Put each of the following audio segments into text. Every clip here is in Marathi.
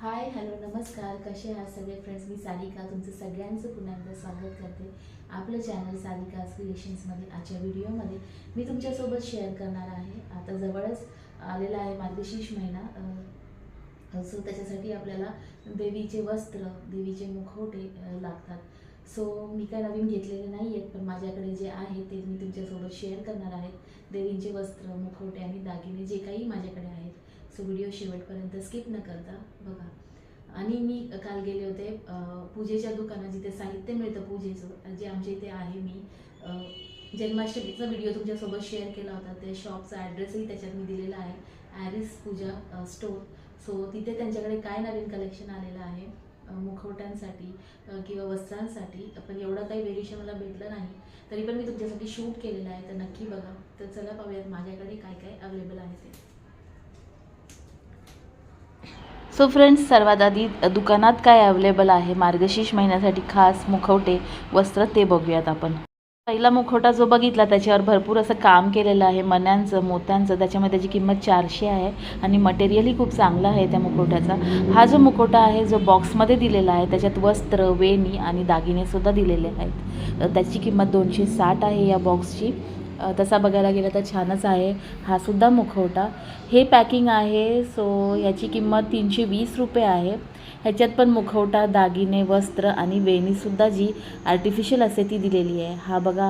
हाय हॅलो नमस्कार. कसे आहात सगळे फ्रेंड्स मी सारिका. तुमचं सगळ्यांचं पुन्हा एकदा स्वागत करते. आपलं चॅनल सारिका क्रिएशन्समध्ये आजच्या व्हिडिओमध्ये मी तुमच्यासोबत शेअर करणार आहे. आता जवळच आलेला आहे मार्गशीर्ष महिना सो त्याच्यासाठी आपल्याला देवीचे वस्त्र देवीचे मुखवटे लागतात. सो मी काय नवीन घेतलेले नाही आहेत पण माझ्याकडे जे आहे ते मी तुमच्यासोबत शेअर करणार आहे. देवींचे वस्त्र मुखवटे आणि दागिने जे काही माझ्याकडे आहेत. सो व्हिडिओ शेवटपर्यंत स्किप न करता बघा. आणि मी काल गेले होते पूजेच्या दुकानात जिथे साहित्य मिळतं पूजेचं जे आमच्या इथे आहे मी. जन्माष्टमीचा व्हिडिओ तुमच्यासोबत शेअर केला होता. त्या शॉपचा ॲड्रेसही त्याच्यात मी दिलेला आहे. ॲरिस पूजा स्टोर सो तिथे त्यांच्याकडे काय नवीन कलेक्शन आलेलं आहे? मुखवट्यांसाठी किंवा वस्त्रांसाठी. पण एवढं काही वेरिएशन मला भेटलं नाही. तरी पण मी तुमच्यासाठी शूट केलेलं आहे. तर नक्की बघा. तर चला पाहूयात माझ्याकडे काय काय अवेलेबल आहे ते. सो फ्रेंड्स सर्वात आधी दुकानात काय अवेलेबल आहे? मार्गशीर्ष महिन्यासाठी खास मुखवटे वस्त्र ते बघूयात आपण. पहिला मुखवटा जो बघितला त्याच्यावर भरपूर असं काम केलेलं आहे. मण्यांचं मोत्यांचं त्याच्यामध्ये त्याची किंमत चारशे आहे आणि मटेरियलही खूप चांगलं आहे त्या मुखवट्याचा. हा जो मुखवटा आहे जो बॉक्समध्ये दिलेला आहे त्याच्यात वस्त्र वेणी आणि दागिनेसुद्धा दिलेले आहेत. त्याची किंमत दोनशे साठ आहे या बॉक्सची तसा बघायला गेलं तर छानच आहे. हा सुद्धा मुखवटा. हे पॅकिंग आहे सो याची किंमत तीनशे वीस रुपये आहे. ह्याच्यात पण मुखवटा दागिने वस्त्र आणि वेणीसुद्धा जी आर्टिफिशियल असते ती दिलेली आहे. हा बघा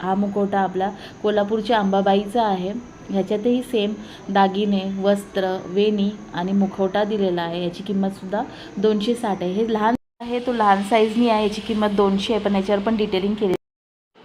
हा मुखवटा आपला कोल्हापूरच्या अंबाबाईचा आहे. ह्याच्यातही सेम दागिने वस्त्र वेणी आणि मुखवटा दिलेला आहे. याची किंमतसुद्धा दोनशे साठ आहे. हे लहान आहे तो लहान साईजनी आहे. याची किंमत दोनशे आहे पण याच्यावर पण डिटेलिंग केली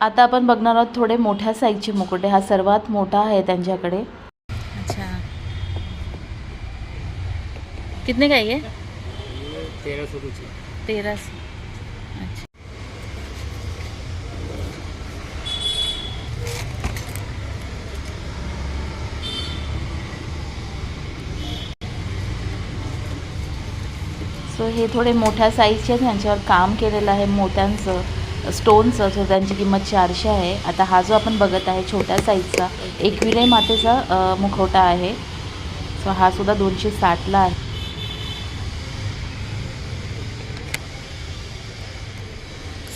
आता आपण बघणार आहोत थोडे मोठ्या साईजचे मुकुटे. हा सर्वात मोठा आहे त्यांच्याकडे. अच्छा. कितने का है? ये तेरह सौ कुछ है. तेरह सौ. अच्छा सो हे थोडे मोठ्या साईजचे आहेत. ह्यांच्यावर काम केलेलं आहे मोत्यांचं. स्टोनचं सो त्यांची किंमत चारशे आहे. आता हा जो आपण बघत आहे छोट्या साईजचा एकविरे मातेचा मुखवटा आहे. सो हा सुद्धा दोनशे साठला आहे.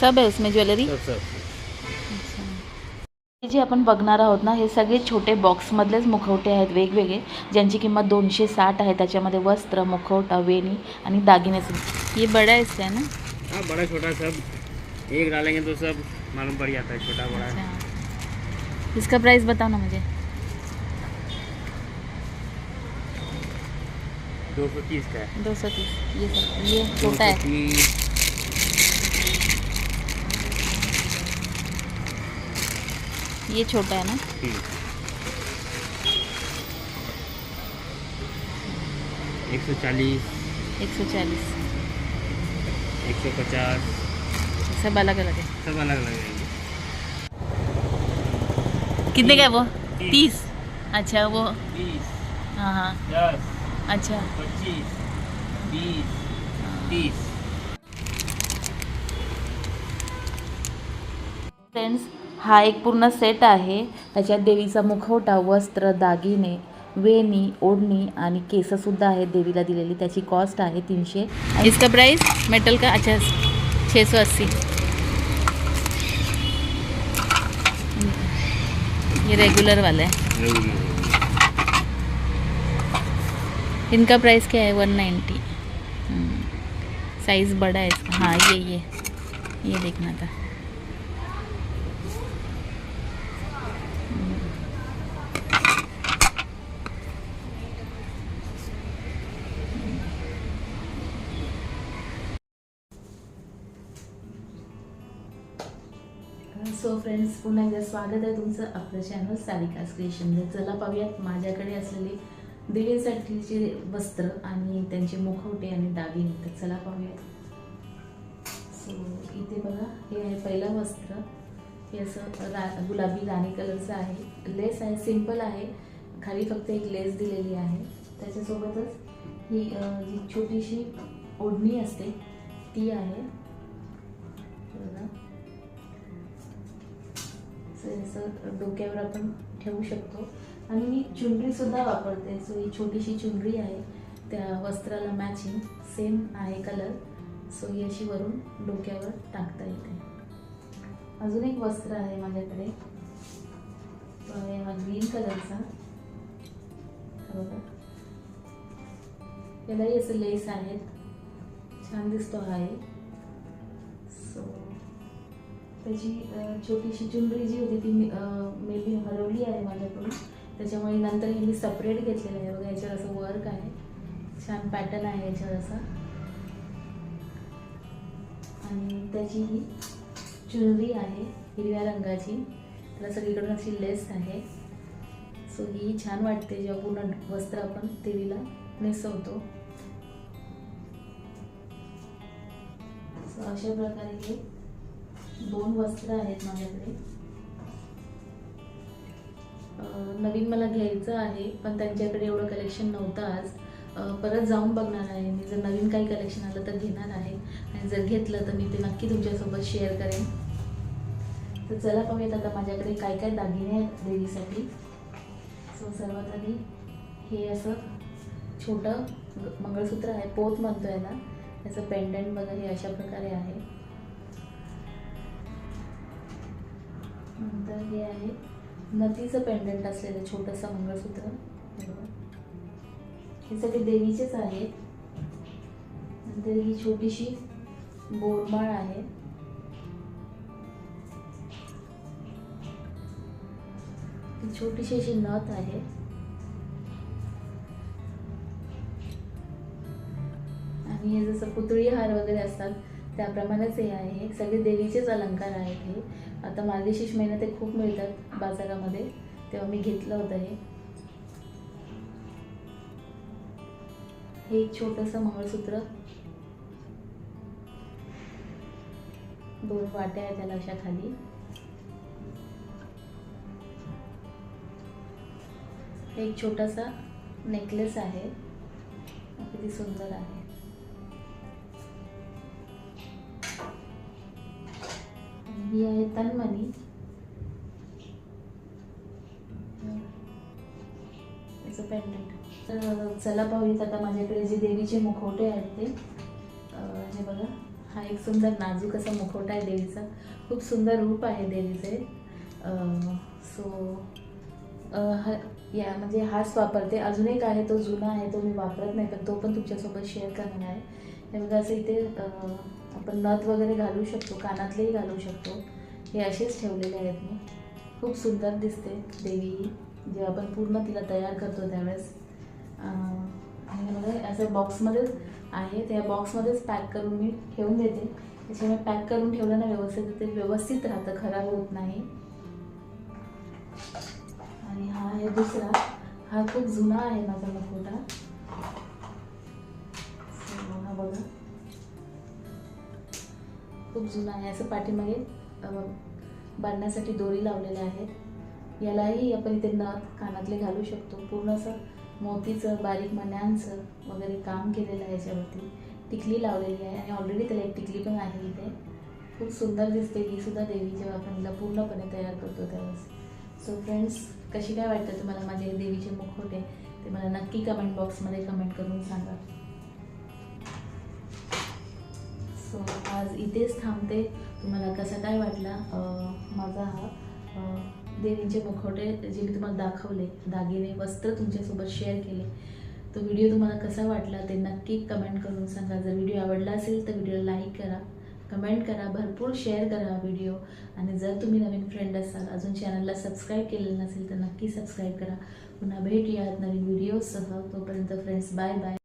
सब है उसमें ज्वेलरी जे आपण बघणार आहोत ना हे सगळे छोटे बॉक्समधलेच मुखवटे आहेत वेगवेगळे. ज्यांची किंमत दोनशे साठ आहे. त्याच्यामध्ये वस्त्र मुखवटा वेणी आणि दागिने बड़ा है इसका है ना? बड़ा छोटा सब. एक डालेंगे तो सब मालूम पड़ जाता है छोटा बड़ा। अच्छा। इसका प्राइस बताओ ना मुझे। दो सौ तीस का है। दो सौ तीस ये सब ये छोटा है। ये छोटा है ना? एक सौ चालीस। एक सौ चालीस। एक सौ पचास। सब अलग अलग है सब अलग अलग रहेंगे कितने का है वो? तीस। अच्छा वो? हाँ हाँ. अच्छा. पच्चीस. बीस. तीस. फ्रेंड्स हा एक पूर्ण सेट आहे. त्याच्यात देवीचा मुखवटा वस्त्र दागिने वेणी ओढणी आणि केससुद्धा आहेत देवीला दिलेली. त्याची कॉस्ट आहे तीनशे इसका प्राइस मेटल का? अच्छा छः सौ अस्सी. ये रेगुलर वाला. है इनका प्राइस क्या है? वन नाइन्टी साइज़ बड़ा है इसका. हाँ ये ये. ये देखना था. सो फ्रेंड्स पुन्हा एकदा स्वागत आहे तुमचं आपलं चॅनल सारिकास क्रिएशन चला पाहूयात माझ्याकडे असलेले देवीसाठीचे वस्त्र आणि त्यांचे मुखवटे आणि दागिने. तर चला पाहूयात. सो इथे बघा हे आहे पहिलं वस्त्र. हे असं रा गुलाबी राणी कलरचं आहे. लेस आहे सिंपल आहे. खाली फक्त एक लेस दिलेली आहे. त्याच्यासोबतच ही जी छोटीशी ओढणी असते ती आहे. बघा. असं डोक्यावर आपण ठेवू शकतो. आणि मी चुनरीसुद्धा वापरते. सो ही छोटीशी चुनरी आहे. त्या वस्त्राला मॅचिंग सेम आहे कलर सो ही अशी वरून डोक्यावर टाकता येते. अजून एक वस्त्र आहे माझ्याकडे. तो आहे हा ग्रीन कलरचा बघा. यालाही असं लेस आहेत. छान दिसतो हा एक. त्याची छोटीशी चुनरी जी होती ती मे बी हरवली आहे माझ्याकडून. त्याच्यामुळे नंतर हे मी सपरेट घेतलेलं आहे. बघा याच्यावर असं वर्क आहे. छान पॅटर्न आहे याच्यावर असा. आणि त्याची ही चुनरी आहे हिरव्या रंगाची. त्याला सगळीकडून अशी लेस आहे. सो ही छान वाटते जेव्हा पूर्ण वस्त्र आपण देवीला नेसवतो. सो अशा प्रकारे हे दोन वस्त्र आहेत माझ्याकडे. नवीन मला घ्यायचं आहे पण त्यांच्याकडे एवढं कलेक्शन नव्हतं आज. परत जाऊन बघणार आहे मी. जर नवीन काही कलेक्शन आलं तर घेणार आहे. आणि जर घेतलं तर मी ते नक्की तुमच्यासोबत शेअर करेन. तर चला पाहूयात आता माझ्याकडे काय काय दागिने आहेत देवीसाठी. सो सर्वात आधी हे असं छोटं मंगळसूत्र आहे. पोत म्हणतो ना त्याचं पेंडंट वगैरे हे अशा प्रकारे आहे. नंतर हे आहे. नथीचं पेंडंट असलेलं छोटंसं मंगळसूत्र. हे सगळे देवीचेच आहेत. नंतर ही छोटीशी बोरमाळ आहे. छोटीशी अशी नथ आहे. आणि हे जसं पुतळी हार वगैरे असतात त्याप्रमाणेच हे आहे. हे सगळे देवीचेच अलंकार आहेत हे. आता मार्गशीर्ष महिन्यात ते खूप मिळतात बाजारामध्ये. तेव्हा मी घेतलं होतं हे. हे एक छोटंसं मंगळसूत्र दोन वाट्या आहेत त्याला अशा खाली. हे एक छोटासा नेकलेस आहे. किती सुंदर आहे. ही आहे तन्मणी याचं पेंडंट तर चला पाहूयात आता माझ्याकडे जे देवीचे मुखवटे आहेत ते. जे बघा. हा एक सुंदर नाजूक असा मुखवटा आहे देवीचा. खूप सुंदर रूप आहे देवीचे. सो हा या म्हणजे हाच वापरते. अजून एक आहे तो जुना आहे तो मी वापरत नाही पण तो पण तुमच्यासोबत शेअर करणार आहे. हे बघा असं इथे आपण नथ वगैरे घालू शकतो कानातलेही घालू शकतो. हे असेच ठेवलेले आहेत मी. खूप सुंदर दिसते देवी ही. जेव्हा आपण पूर्ण तिला तयार करतो त्यावेळेस. आणि मला बघा असं बॉक्समध्येच आहे. त्या बॉक्समध्येच पॅक करून मी ठेवून देते. त्याच्यामुळे पॅक करून ठेवलं ना व्यवस्थित ते व्यवस्थित राहतं खराब होत नाही. आणि हा आहे दुसरा. हा खूप जुना आहे माझा मुखवटा खूप जुना आहे. असं पाठीमागे बांधण्यासाठी दोरी लावलेल्या आहेत. यालाही आपण इथे नथ कानातले घालू शकतो. पूर्ण असं मोतीचं बारीक मण्यांचं वगैरे काम केलेलं आहे याच्यावरती. टिकली लावलेली आहे. आणि ऑलरेडी त्याला एक टिकली पण आहे इथे. खूप सुंदर दिसते ही सुद्धा देवी जेव्हा आपण हिला पूर्णपणे तयार करतो त्यावेळेस. सो फ्रेंड्स कशी काय वाटतं तुम्हाला माझे देवीचे मुखवटे ते मला नक्की कमेंट बॉक्समध्ये कमेंट करून सांगा. सो आज इथेच थांबते. तुम्हाला कसा काय वाटला? माझा हा देवींचे मुखवटे जे मी तुम्हाला दाखवले दागिने वस्त्र तुमच्यासोबत शेअर केले. तो व्हिडिओ तुम्हाला कसा वाटला ते नक्की कमेंट करून सांगा. जर व्हिडिओ आवडला असेल तर व्हिडिओला लाईक करा. कमेंट करा भरपूर शेअर करा व्हिडिओ आणि जर तुम्ही नवीन फ्रेंड असाल अजून चॅनलला सबस्क्राईब केलेलं नसेल तर नक्की सबस्क्राईब करा. पुन्हा भेटूयात नवीन व्हिडिओसह तोपर्यंत फ्रेंड्स बाय बाय